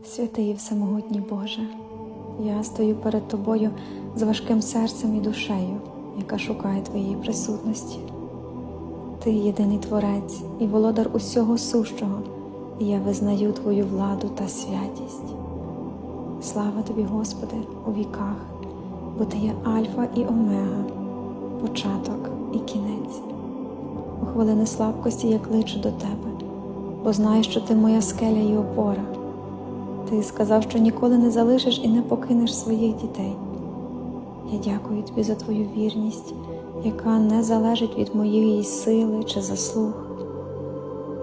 Святий і всемогутній Боже, я стою перед Тобою з важким серцем і душею, яка шукає Твоєї присутності. Ти єдиний Творець і володар усього сущого, і я визнаю Твою владу та святість. Слава Тобі, Господи, у віках, бо Ти є Альфа і Омега, початок і кінець. У хвилини слабкості я кличу до Тебе, бо знаю, що Ти моя скеля і опора. Ти сказав, що ніколи не залишиш і не покинеш своїх дітей. Я дякую тобі за твою вірність, яка не залежить від моєї сили чи заслуг.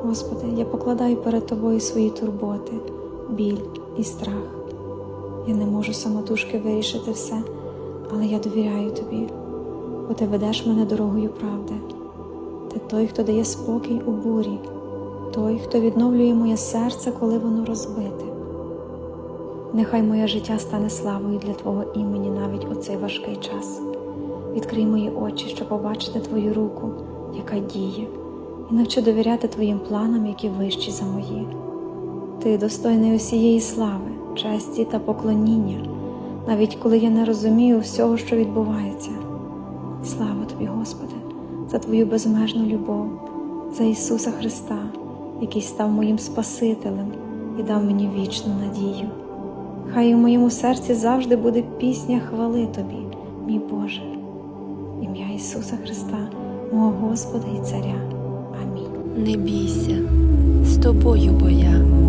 Господи, я покладаю перед тобою свої турботи, біль і страх. Я не можу самотужки вирішити все, але я довіряю тобі, бо ти ведеш мене дорогою правди. Ти той, хто дає спокій у бурі, той, хто відновлює моє серце, коли воно розбите. Нехай моє життя стане славою для Твого імені навіть у цей важкий час. Відкрий мої очі, щоб побачити Твою руку, яка діє, і навчи довіряти Твоїм планам, які вищі за мої. Ти достойний усієї слави, честі та поклоніння, навіть коли я не розумію всього, що відбувається. Слава тобі, Господи, за Твою безмежну любов, за Ісуса Христа, який став моїм Спасителем і дав мені вічну надію. Хай у моєму серці завжди буде пісня хвали Тобі, мій Боже, ім'я Ісуса Христа, мого Господа і Царя. Амінь. Не бійся, з тобою бо я.